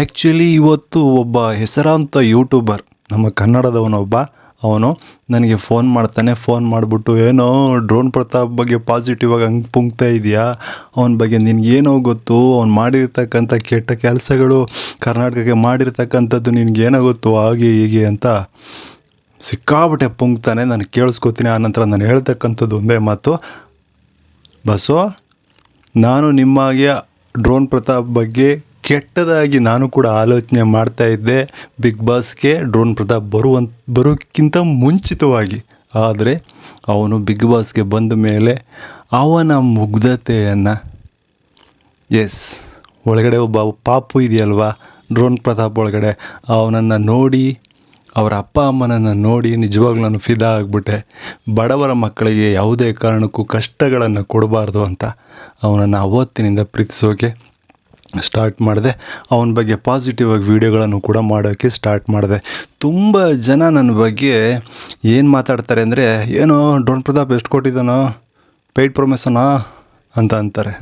Actually ಇವತ್ತು ಒಬ್ಬ ಹೆಸರಾಂತ ಯೂಟ್ಯೂಬರ್ ನಮ್ಮ ಕನ್ನಡದವನೊಬ್ಬ, ಅವನು ನನಗೆ ಫೋನ್ ಮಾಡ್ತಾನೆ ಫೋನ್ ಮಾಡಿಬಿಟ್ಟು, ಏನೋ ಡ್ರೋನ್ ಪ್ರತಾಪ್ ಬಗ್ಗೆ ಪಾಸಿಟಿವ್ ಆಗಿ ಹಂಗೆ ಪುಂಕ್ತಾ ಇದೆಯಾ? ಅವನ ಬಗ್ಗೆ ನಿನಗೇನೋ ಗೊತ್ತು, ಅವ್ನು ಮಾಡಿರ್ತಕ್ಕಂಥ ಕೆಟ್ಟ ಕೆಲಸಗಳು ಕರ್ನಾಟಕಕ್ಕೆ ಮಾಡಿರ್ತಕ್ಕಂಥದ್ದು ನಿನಗೇನೋ ಗೊತ್ತು, ಹಾಗೆ ಹೀಗೆ ಅಂತ ಸಿಕ್ಕಾಬಿಟ್ಟೆ ಪುಂಕ್ತಾನೆ ನಾನು ಕೇಳಿಸ್ಕೊತೀನಿ ಆನಂತರ ನಾನು ಹೇಳ್ತಕ್ಕಂಥದ್ದು ಒಂದೇ ಮಾತು. ಬಸ್ಸು ನಾನು ನಿಮಗೆ ಡ್ರೋನ್ ಪ್ರತಾಪ್ ಬಗ್ಗೆ ಕೆಟ್ಟದಾಗಿ ನಾನು ಕೂಡ ಆಲೋಚನೆ ಮಾಡ್ತಾ ಇದ್ದೆ. ಬಿಗ್ ಬಾಸ್ಗೆ ಡ್ರೋನ್ ಪ್ರತಾಪ್ ಬರುವಂತ ಬರೋಕ್ಕಿಂತ ಮುಂಚಿತವಾಗಿ. ಆದರೆ ಅವನು ಬಿಗ್ ಬಾಸ್ಗೆ ಬಂದ ಮೇಲೆ ಅವನ ಮುಗ್ಧತೆಯನ್ನು ಎಸ್ ಒಳಗಡೆ ಒಬ್ಬ ಪಾಪು ಇದೆಯಲ್ವಾ? ಡ್ರೋನ್ ಪ್ರತಾಪ್ ಒಳಗಡೆ ಅವನನ್ನು ನೋಡಿ, ಅವರ ಅಪ್ಪ ಅಮ್ಮನನ್ನು ನೋಡಿ ನಿಜವಾಗ್ಲೂ ನಾನು ಫಿದಾ ಆಗಿಬಿಟ್ಟೆ. ಬಡವರ ಮಕ್ಕಳಿಗೆ ಯಾವುದೇ ಕಾರಣಕ್ಕೂ ಕಷ್ಟಗಳನ್ನು ಕೊಡಬಾರ್ದು ಅಂತ ಅವನನ್ನು ಅವತ್ತಿನಿಂದ ಪ್ರೀತಿಸೋಕೆ ಸ್ಟಾರ್ಟ್ ಮಾಡಿದೆ. ಅವನ ಬಗ್ಗೆ ಪಾಸಿಟಿವ್ ಆಗಿ ವೀಡಿಯೋಗಳನ್ನು ಕೂಡ ಮಾಡೋಕ್ಕೆ ಸ್ಟಾರ್ಟ್ ಮಾಡಿದೆ. ತುಂಬ ಜನ ನನ್ನ ಬಗ್ಗೆ ಏನು ಮಾತಾಡ್ತಾರೆ ಅಂದರೆ, ಏನೋ ಡ್ರೋನ್ ಪ್ರತಾಪ್ ಎಷ್ಟು ಕೊಟ್ಟಿದ್ದಾನೋ ಪೇಯ್ಡ್ ಪ್ರೊಮೆಸನಾ ಅಂತ ಅಂತಾರೆ.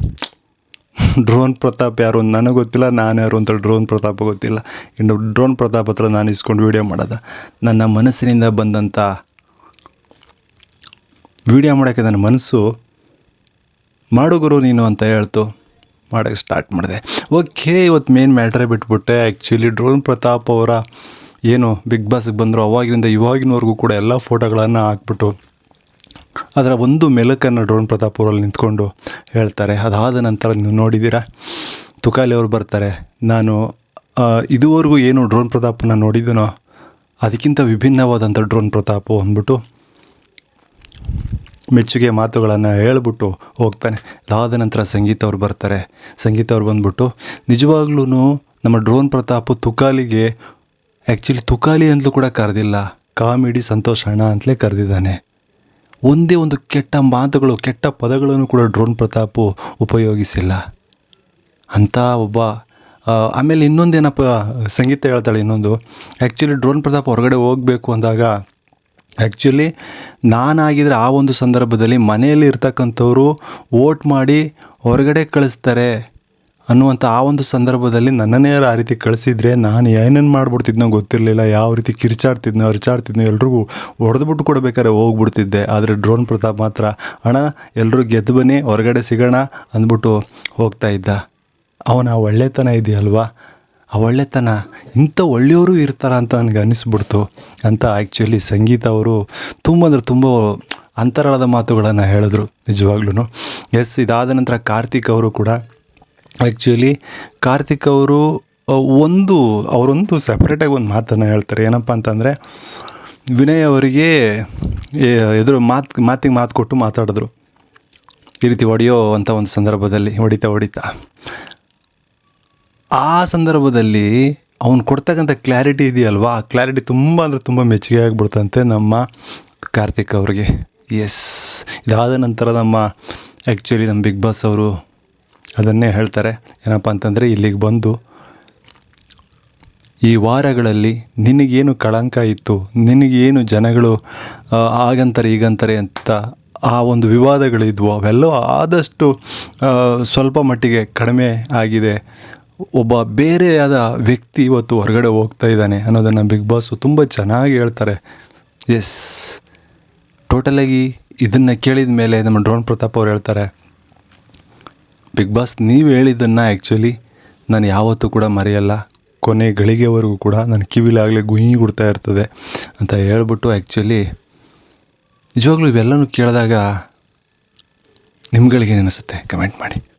ಡ್ರೋನ್ ಪ್ರತಾಪ್ ಯಾರು ಅಂತ ನನಗೆ ಗೊತ್ತಿಲ್ಲ, ನಾನು ಯಾರು ಅಂತ ಡ್ರೋನ್ ಪ್ರತಾಪ್ ಗೊತ್ತಿಲ್ಲ. ಇನ್ನು ಡ್ರೋನ್ ಪ್ರತಾಪ್ ಹತ್ರ ನಾನು ಇಸ್ಕೊಂಡು ವೀಡಿಯೋ ಮಾಡೋದ. ನನ್ನ ಮನಸ್ಸಿನಿಂದ ಬಂದಂಥ ವೀಡಿಯೋ ಮಾಡೋಕ್ಕೆ ನನ್ನ ಮನಸ್ಸು, ಮಾಡು ಗುರು ನೀನು ಅಂತ ಹೇಳ್ತು. ಮಾಡೋಕ್ಕೆ ಸ್ಟಾರ್ಟ್ ಮಾಡಿದೆ. ಓಕೆ ಇವತ್ತು ಮೇನ್ ಮ್ಯಾಟ್ರೇ ಬಿಟ್ಬಿಟ್ಟೆ. ಆ್ಯಕ್ಚುಲಿ ಡ್ರೋನ್ ಪ್ರತಾಪ್ ಅವರ ಏನು ಬಿಗ್ ಬಾಸ್ಗೆ ಬಂದರು ಅವಾಗಿನಿಂದ ಇವಾಗಿನವರೆಗೂ ಕೂಡ ಎಲ್ಲ ಫೋಟೋಗಳನ್ನು ಹಾಕ್ಬಿಟ್ಟು ಅದರ ಒಂದು ಮೆಲುಕನ್ನು ಡ್ರೋನ್ ಪ್ರತಾಪ್ ಅವರಲ್ಲಿ ನಿಂತ್ಕೊಂಡು ಹೇಳ್ತಾರೆ. ಅದಾದ ನಂತರ ನೀವು ನೋಡಿದ್ದೀರಾ? ತುಕಾಲಿ ಅವರು ಬರ್ತಾರೆ. ನಾನು ಇದುವರೆಗೂ ಏನು ಡ್ರೋನ್ ಪ್ರತಾಪನ್ನ ನೋಡಿದ್ದೀನೋ ಅದಕ್ಕಿಂತ ವಿಭಿನ್ನವಾದಂಥ ಡ್ರೋನ್ ಪ್ರತಾಪು ಅಂದ್ಬಿಟ್ಟು ಮೆಚ್ಚುಗೆ ಮಾತುಗಳನ್ನು ಹೇಳ್ಬಿಟ್ಟು ಹೋಗ್ತಾನೆ. ಅದಾದ ನಂತರ ಸಂಗೀತ ಅವ್ರು ಬರ್ತಾರೆ. ಸಂಗೀತ ಅವ್ರು ಬಂದ್ಬಿಟ್ಟು ನಿಜವಾಗ್ಲೂ ನಮ್ಮ ಡ್ರೋನ್ ಪ್ರತಾಪ್ ತುಕಾಲಿಗೆ ಆ್ಯಕ್ಚುಲಿ ತುಕಾಲಿ ಅಂತಲೂ ಕೂಡ ಕರೆದಿಲ್ಲ. ಕಾಮಿಡಿ ಸಂತೋಷ ಅಣ್ಣ ಅಂತಲೇ ಕರೆದಿದ್ದಾನೆ. ಒಂದೇ ಒಂದು ಕೆಟ್ಟ ಮಾತುಗಳು, ಕೆಟ್ಟ ಪದಗಳನ್ನು ಕೂಡ ಡ್ರೋನ್ ಪ್ರತಾಪು ಉಪಯೋಗಿಸಿಲ್ಲ. ಅಂಥ ಒಬ್ಬ ಆಮೇಲೆ ಇನ್ನೊಂದೇನಪ್ಪ, ಸಂಗೀತ ಹೇಳ್ತಾಳೆ ಇನ್ನೊಂದು. ಆ್ಯಕ್ಚುಲಿ ಡ್ರೋನ್ ಪ್ರತಾಪ್ ಹೊರಗಡೆ ಹೋಗಬೇಕು ಅಂದಾಗ ಆ್ಯಕ್ಚುಲಿ ನಾನಾಗಿದ್ದರೆ ಆ ಒಂದು ಸಂದರ್ಭದಲ್ಲಿ ಮನೆಯಲ್ಲಿ ಇರ್ತಕ್ಕಂಥವ್ರು ವೋಟ್ ಮಾಡಿ ಹೊರಗಡೆ ಕಳಿಸ್ತಾರೆ ಅನ್ನುವಂಥ ಆ ಒಂದು ಸಂದರ್ಭದಲ್ಲಿ ನನ್ನನ್ನೇ ಆ ರೀತಿ ಕಳಿಸಿದ್ರೆ ನಾನು ಏನೇನು ಮಾಡ್ಬಿಡ್ತಿದ್ನೋ ಗೊತ್ತಿರಲಿಲ್ಲ, ಯಾವ ರೀತಿ ಕಿರ್ಚಾಡ್ತಿದ್ನೋ ಅರ್ಚಾಡ್ತಿದ್ನೋ ಎಲ್ರಿಗೂ ಹೊಡೆದ್ಬಿಟ್ಟು ಕೊಡ್ಬೇಕಾದ್ರೆ ಹೋಗ್ಬಿಡ್ತಿದ್ದೆ. ಆದರೆ ಡ್ರೋನ್ ಪ್ರತಾಪ್ ಮಾತ್ರ, ಅಣ್ಣ ಎಲ್ಲರೂ ಗೆದ್ದು ಬನ್ನಿ, ಹೊರಗಡೆ ಸಿಗೋಣ, ಅಂದ್ಬಿಟ್ಟು ಹೋಗ್ತಾ ಇದ್ದ. ಅವನ ಒಳ್ಳೆತನ ಇದೆಯಲ್ವಾ? ಆ ಒಳ್ಳೆತನ, ಇಂಥ ಒಳ್ಳೆಯವರು ಇರ್ತಾರ ಅಂತ ನನಗೆ ಅನ್ನಿಸ್ಬಿಡ್ತು ಅಂತ ಆ್ಯಕ್ಚುಲಿ ಸಂಗೀತ ಅವರು ತುಂಬ ಅಂದರೆ ತುಂಬ ಅಂತರಾಳದ ಮಾತುಗಳನ್ನು ಹೇಳಿದ್ರು ನಿಜವಾಗ್ಲೂ ಎಸ್ ಇದಾದ ನಂತರ ಕಾರ್ತಿಕ್ ಅವರು ಕೂಡ ಆ್ಯಕ್ಚುಲಿ ಕಾರ್ತಿಕ್ ಅವರು ಒಂದು, ಅವರೊಂದು ಸಪ್ರೇಟಾಗಿ ಒಂದು ಮಾತನ್ನು ಹೇಳ್ತಾರೆ. ಏನಪ್ಪ ಅಂತಂದರೆ, ವಿನಯ್ ಅವರಿಗೆ ಎದುರು ಮಾತು, ಮಾತಿಗೆ ಮಾತು ಕೊಟ್ಟು ಮಾತಾಡಿದ್ರು. ಈ ರೀತಿ ಹೊಡೆಯೋ ಅಂತ ಒಂದು ಸಂದರ್ಭದಲ್ಲಿ, ಹೊಡಿತಾ ಹೊಡಿತಾ. ಆ ಸಂದರ್ಭದಲ್ಲಿ ಅವ್ನು ಕೊಡ್ತಕ್ಕಂಥ ಕ್ಲಾರಿಟಿ ಇದೆಯಲ್ವಾ? ಆ ಕ್ಲಾರಿಟಿ ತುಂಬ ಅಂದರೆ ತುಂಬ ಮೆಚ್ಚುಗೆ ಆಗಿಬಿಡ್ತಂತೆ ನಮ್ಮ ಕಾರ್ತಿಕ್ ಅವ್ರಿಗೆ. ಎಸ್ ಇದಾದ ನಂತರ ನಮ್ಮ ಆ್ಯಕ್ಚುಲಿ ನಮ್ಮ ಬಿಗ್ ಬಾಸ್ ಅವರು ಅದನ್ನೇ ಹೇಳ್ತಾರೆ. ಏನಪ್ಪ ಅಂತಂದರೆ ಇಲ್ಲಿಗೆ ಬಂದು, ಈ ವಾರಗಳಲ್ಲಿ ನಿನಗೇನು ಕಳಂಕ ಇತ್ತು, ನಿನಗೇನು ಜನಗಳು ಹಾಗಂತಾರೆ, ಹೀಗಂತಾರೆ ಅಂತ ಆ ಒಂದು ವಿವಾದಗಳಿದ್ವು ಅವೆಲ್ಲ ಆದಷ್ಟು ಸ್ವಲ್ಪ ಮಟ್ಟಿಗೆ ಕಡಿಮೆ ಆಗಿದೆ. ಒಬ್ಬ ಬೇರೆಯಾದ ವ್ಯಕ್ತಿ ಇವತ್ತು ಹೊರಗಡೆ ಹೋಗ್ತಾ ಇದ್ದಾನೆ ಅನ್ನೋದನ್ನು ಬಿಗ್ ಬಾಸು ತುಂಬ ಚೆನ್ನಾಗಿ ಹೇಳ್ತಾರೆ. ಎಸ್ ಟೋಟಲಾಗಿ ಇದನ್ನು ಕೇಳಿದ ಮೇಲೆ ನಮ್ಮ ಡ್ರೋನ್ ಪ್ರತಾಪ್ ಅವ್ರು ಹೇಳ್ತಾರೆ ಬಿಗ್ ಬಾಸ್ ನೀವು ಹೇಳಿದ್ದನ್ನು ಆ್ಯಕ್ಚುಲಿ ನಾನು ಯಾವತ್ತೂ ಕೂಡ ಮರೆಯಲ್ಲ. ಕೊನೆ ಗಳಿಗೆವರೆಗೂ ಕೂಡ ನನ್ನ ಕಿವಿಲಾಗಲೇ ಗುಯಿ ಕೊಡ್ತಾ ಇರ್ತದೆ ಅಂತ ಹೇಳ್ಬಿಟ್ಟು ಆ್ಯಕ್ಚುಲಿ ನಿಜವಾಗ್ಲೂ ಇವೆಲ್ಲನೂ ಕೇಳಿದಾಗ ನಿಮ್ಗಳಿಗೆ ಅನಿಸುತ್ತೆ? ಕಮೆಂಟ್ ಮಾಡಿ.